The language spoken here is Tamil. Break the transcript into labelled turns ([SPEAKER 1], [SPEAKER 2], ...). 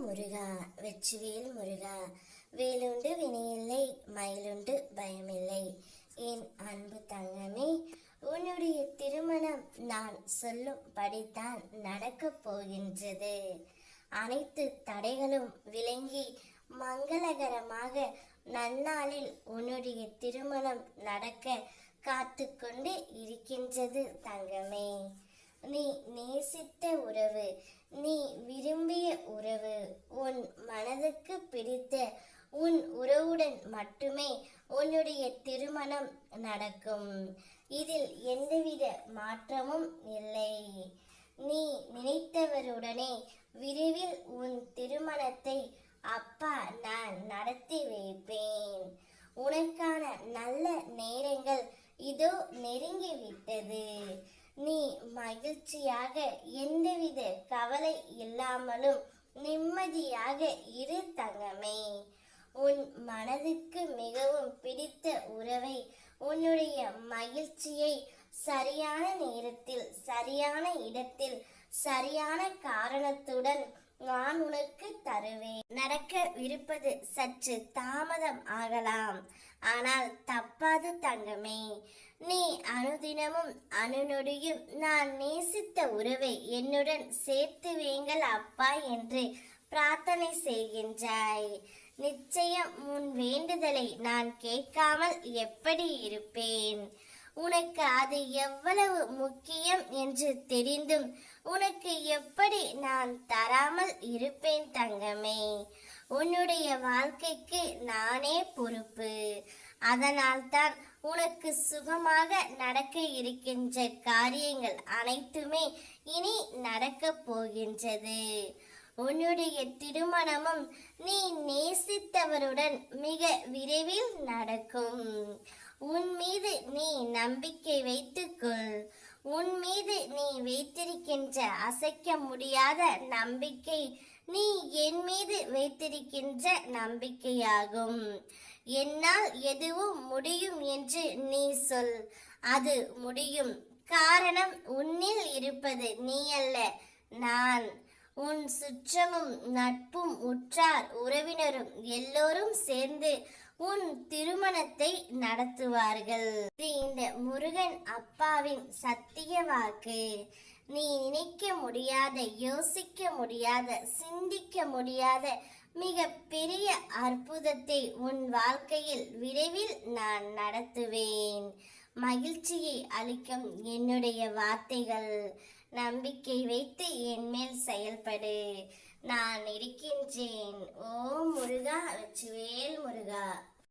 [SPEAKER 1] முருகா வெச்சுவேல் முருகா வேலுண்டு வினையில்லை மயிலுண்டு பயமில்லை. என் அன்பு தங்கமே உன்னுடைய திருமணம் நான் சொல்லும் படித்தான் நடக்கப் போகின்றது. அனைத்து தடைகளும் விளங்கி மங்களகரமாக நன்னாளில் உன்னுடைய திருமணம் நடக்க காத்து கொண்டு இருக்கின்றது தங்கமே. நீ நேசித்த உறவு நீ மனதுக்கு பிடித்து உன் உறவுடன் மட்டுமே உன்னுடைய திருமணம் நடக்கும். இதில் எந்தவித மாற்றமும் இல்லை. நீ நினைத்தவருடனே விரைவில் உன் திருமணத்தை அப்பா நான் நடத்தி வைப்பேன். உனக்கான நல்ல நேரங்கள் இதோ நெருங்கி விட்டது நீ மகிழ்ச்சியாக எந்தவித கவலை இல்லாமலும் நிம்மதியாக இரு தங்கமே. உன் மனதுக்கு மிகவும் பிடித்த உறவை உன்னுடைய மகிழ்ச்சியை சரியான நேரத்தில் சரியான இடத்தில் சரியான காரணத்துடன் நான் உனக்கு தருவேன். நடக்க விருப்பது சற்று தாமதம் ஆகலாம். ஆனால் தப்பாது தங்கமே. நீ அனுதினமும் அனுநொடியும் நான் நேசித்த உறவை என்னுடன் சேர்த்து வேங்கள் அப்பா என்று பிரார்த்தனை செய்கின்றாய். நிச்சயம் உன் வேண்டுதலை நான் கேட்காமல் எப்படி இருப்பேன்? உனக்கு அது எவ்வளவு முக்கியம் என்று தெரிந்தும் உனக்கு எப்படி நான் தராமல் இருப்பேன் தங்கமே? உன்னுடைய வாழ்க்கைக்கு நானே பொறுப்பு. அதனால்தான் உனக்கு சுகமாக நடக்க இருக்கின்ற காரியங்கள் அனைத்துமே இனி நடக்கப் போகின்றது. உன்னுடைய திருமணமும் நீ நேசித்தவருடன் மிக விரைவில் நடக்கும். உன் மீது நீ நம்பிக்கை வைத்துக்கொள். உன் மீது நீ வைத்திருக்கின்ற அசைக்க முடியாத நம்பிக்கை நீ என் மீது வைத்திருக்கின்ற நம்பிக்கையாகும். என்னால் எதுவும் முடியும் என்று நீ சொல். அது முடியும். காரணம் உன்னில் இருப்பது நீ அல்ல நான் உன் சுற்றமும் நட்பும் உற்றார் உறவினரும் எல்லோரும் சேர்ந்து உன் திருமணத்தை நடத்துவார்கள். இந்த முருகன் அப்பாவின் சத்திய வாக்கு. நீ நினைக்க முடியாத யோசிக்க முடியாத சிந்திக்க முடியாத மிக பெரிய அற்புதத்தை உன் வாழ்க்கையில் விரைவில் நான் நடத்துவேன். மகிழ்ச்சியை அளிக்கும் என்னுடைய வார்த்தைகள். நம்பிக்கை வைத்து என் மேல் செயல்படு. நான் இருக்கின்றேன். ஓ முருகா வெற்றிவேல் முருகா.